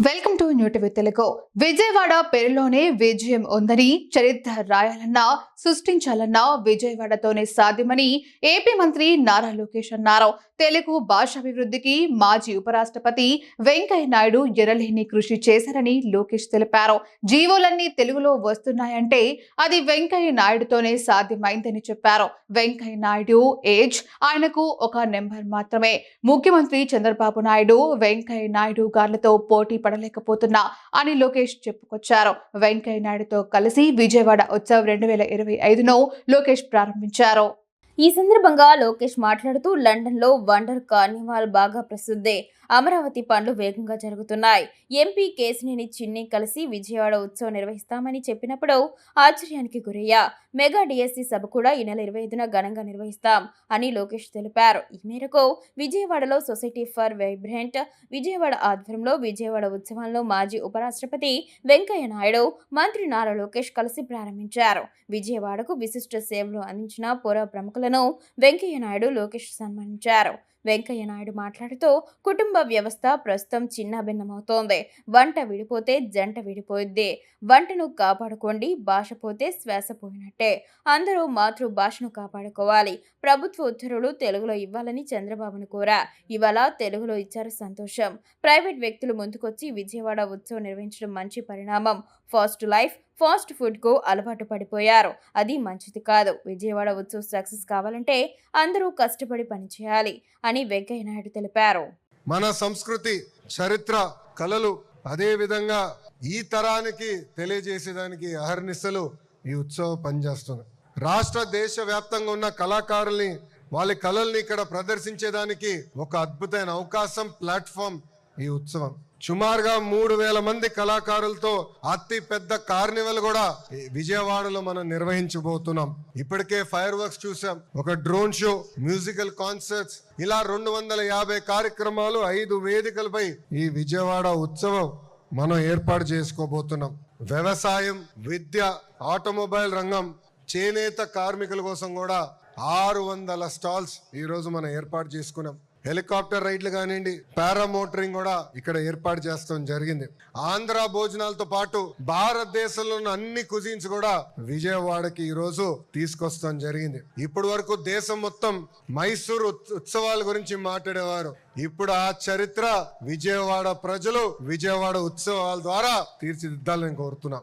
Welcome to new TV Telugu Vijayawada పేరులోనే విజయం ఉందని చరిత్ర రాయాలన్నా సృష్టించాలన్నా విజయవాడతోనే సాధ్యమని ఏపీ మంత్రి నారా లోకేష్ అన్నారు. తెలుగు భాషాభివృద్ధికి మాజీ ఉపరాష్ట్రపతి వెంకయ్య నాయుడు ఎరలేని కృషి చేశారని లోకేష్ తెలిపారు. జీవోలన్నీ తెలుగులో వస్తున్నాయంటే అది వెంకయ్య నాయుడుతోనే సాధ్యమైందని చెప్పారు. వెంకయ్య నాయుడు ఏజ్ ఆయనకు ఒక నెంబర్ మాత్రమే. ముఖ్యమంత్రి చంద్రబాబు నాయుడు వెంకయ్య నాయుడు గార్లతో పోటీ పడలేకపోతున్నా అని లోకేష్ చెప్పుకొచ్చారు. వెంకయ్య నాయుడుతో కలిసి విజయవాడ ఉత్సవ్ రెండు వేల ఇరవై ఐదును లోకేష్ ప్రారంభించారు. ఈ సందర్భంగా లోకేష్ మాట్లాడుతూ లండన్లో వండర్ కార్నివాల్ బాగా ప్రసిద్ధే అమరావతి పనులు వేగంగా జరుగుతున్నాయి. ఎంపీ కేసినేని చిన్ని కలిసి విజయవాడ ఉత్సవం నిర్వహిస్తామని చెప్పినప్పుడు ఆశ్చర్యానికి గురయ్యా. మెగా డిఎస్సీ సభ కూడా ఈ నెల ఇరవై ఐదున ఘనంగా నిర్వహిస్తాం అని లోకేష్ తెలిపారు. ఈ మేరకు విజయవాడలో సొసైటీ ఫర్ వైబ్రెంట్ విజయవాడ ఆధ్వర్యంలో విజయవాడ ఉత్సవంలో మాజీ ఉపరాష్ట్రపతి వెంకయ్య నాయుడు మంత్రి నారా లోకేష్ కలిసి ప్రారంభించారు. విజయవాడకు విశిష్ట సేవలు అందించిన పొర ప్రముఖులు వెంకయ్య నాయుడు లోకేష్ సన్మానించారు. వెంకయ్య నాయుడు మాట్లాడుతూ కుటుంబ వ్యవస్థ ప్రస్తుతం చిన్నభిన్నమవుతోంది వంట విడిపోతే జంట విడిపోయిద్ది. వంటను కాపాడుకోండి భాష పోతే శ్వాస పోయినట్టే. అందరూ మాతృభాషను కాపాడుకోవాలి. ప్రభుత్వ ఉత్తర్వులు తెలుగులో ఇవ్వాలని చంద్రబాబును కోరా. ఇవాళ తెలుగులో ఇచ్చారు సంతోషం. ప్రైవేట్ వ్యక్తులు ముందుకొచ్చి విజయవాడ ఉత్సవం నిర్వహించడం మంచి పరిణామం. ఫాస్ట్ లైఫ్ ఫాస్ట్ ఫుడ్కు అలవాటు పడిపోయారు. అది మంచిది కాదు. విజయవాడ ఉత్సవ్ సక్సెస్ కావాలంటే అందరూ కష్టపడి పనిచేయాలి అని వెంకయ్య నాయుడు తెలిపారు. మన సంస్కృతి చరిత్ర కళలు అదే విధంగా ఈ తరానికి తెలియజేసేదానికి అహర్నిశలు ఈ ఉత్సవం పనిచేస్తుంది. రాష్ట్ర దేశ వ్యాప్తంగా ఉన్న కళాకారుల్ని వాళ్ళ కళల్ని ఇక్కడ ప్రదర్శించేదానికి ఒక అద్భుతమైన అవకాశం ప్లాట్ఫామ్ ఈ ఉత్సవం. సుమారుగా మూడు వేల మంది కళాకారులతో అతి పెద్ద కార్నివల్ కూడా విజయవాడలో మనం నిర్వహించబోతున్నాం. ఇప్పటికే ఫైర్ వర్క్స్ చూసాం ఒక డ్రోన్ షో మ్యూజికల్ కాన్సర్ట్స్ ఇలా రెండు వందల యాభై కార్యక్రమాలు ఐదు వేదికలపై ఈ విజయవాడ ఉత్సవం మనం ఏర్పాటు చేసుకోబోతున్నాం. వ్యవసాయం విద్య ఆటోమొబైల్ రంగం చేనేత కార్మికుల కోసం కూడా ఆరు వందల స్టాల్స్ ఈరోజు మనం ఏర్పాటు చేసుకున్నాం. హెలికాప్టర్ రైడ్లు కానివ్వండి పారామోటరింగ్ కూడా ఇక్కడ ఏర్పాటు చేస్తాం జరిగింది. ఆంధ్ర భోజనాలతో పాటు భారతదేశంలో ఉన్న అన్ని కుజిన్స్ కూడా విజయవాడకి ఈ రోజు తీసుకొస్తాం జరిగింది. ఇప్పటి వరకు దేశం మొత్తం మైసూరు ఉత్- ఉత్సవాల గురించి మాట్లాడేవారు. ఇప్పుడు ఆ చరిత్ర విజయవాడ ప్రజలు విజయవాడ ఉత్సవాల ద్వారా తీర్చిదిద్దాలని కోరుతున్నాం.